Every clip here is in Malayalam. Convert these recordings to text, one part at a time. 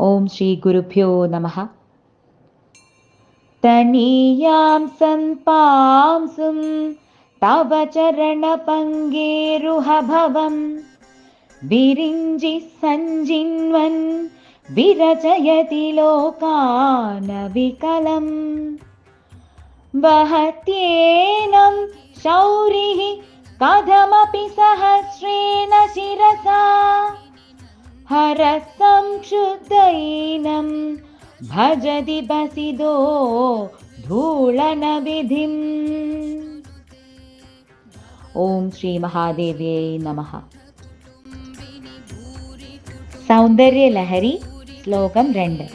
ॐ श्रीगुरुभ्यो नमः। तनीयां सन्पां सुव चरणपङ्गेरुह भवन् विरचयति लोकानविकलम्। वहत्येनं शौरिः कथमपि सहस्रेण शिरसा। हरस हरसंक्षुद्धैनं भजति बसिदो धूलनविधिम् ഓം ശ്രീ മഹാദേവ്യേ നമ സൗന്ദര്യലഹരി ശ്ലോകം രണ്ട്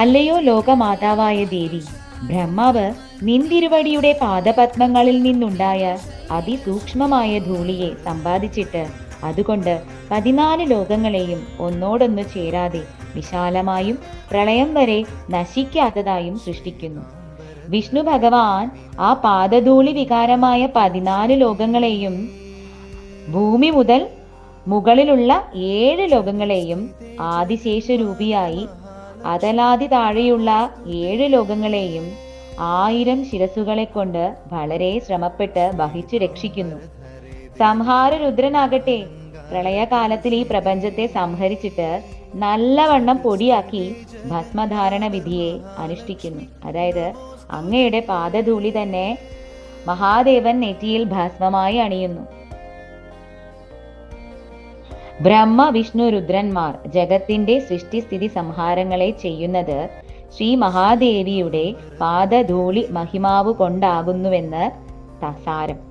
അല്ലയോ ലോകമാതാവായ ദേവി ബ്രഹ്മാവ് നിന്തിരുവടിയുടെ പാദപത്മങ്ങളിൽ നിന്നുണ്ടായ അതിസൂക്ഷ്മമായ ധൂളിയെ സമ്പാദിച്ചിട്ട് അതുകൊണ്ട് പതിനാല് ലോകങ്ങളെയും ഒന്നോടൊന്ന് ചേരാതെ വിശാലമായും പ്രളയം വരെ നശിക്കാത്തതായും സൃഷ്ടിക്കുന്നു. വിഷ്ണു ഭഗവാൻ ആ പാദധൂളി വികാരമായ പതിനാല് ലോകങ്ങളെയും ഭൂമി മുതൽ മുകളിലുള്ള ഏഴ് ലോകങ്ങളെയും ആദിശേഷ രൂപിയായി അതലാതി താഴെയുള്ള ഏഴ് ലോകങ്ങളെയും ആയിരം ശിരസുകളെ കൊണ്ട് വളരെ ശ്രമപ്പെട്ട് വഹിച്ചു രക്ഷിക്കുന്നു. സംഹാര രുദ്രനാകട്ടെ പ്രളയകാലത്തിൽ ഈ പ്രപഞ്ചത്തെ സംഹരിച്ചിട്ട് നല്ലവണ്ണം പൊടിയാക്കി ഭസ്മധാരണ വിധിയെ അനുഷ്ഠിക്കുന്നു. അതായത് അങ്ങയുടെ പാദധൂളി തന്നെ മഹാദേവൻ നെറ്റിയിൽ ഭസ്മമായി അണിയുന്നു. ബ്രഹ്മ വിഷ്ണു രുദ്രന്മാർ ജഗത്തിന്റെ സൃഷ്ടിസ്ഥിതി സംഹാരങ്ങളെ ചെയ്യുന്നത് ശ്രീ മഹാദേവിയുടെ പാദധൂളി മഹിമാവ് കൊണ്ടാകുന്നുവെന്ന് സാരം.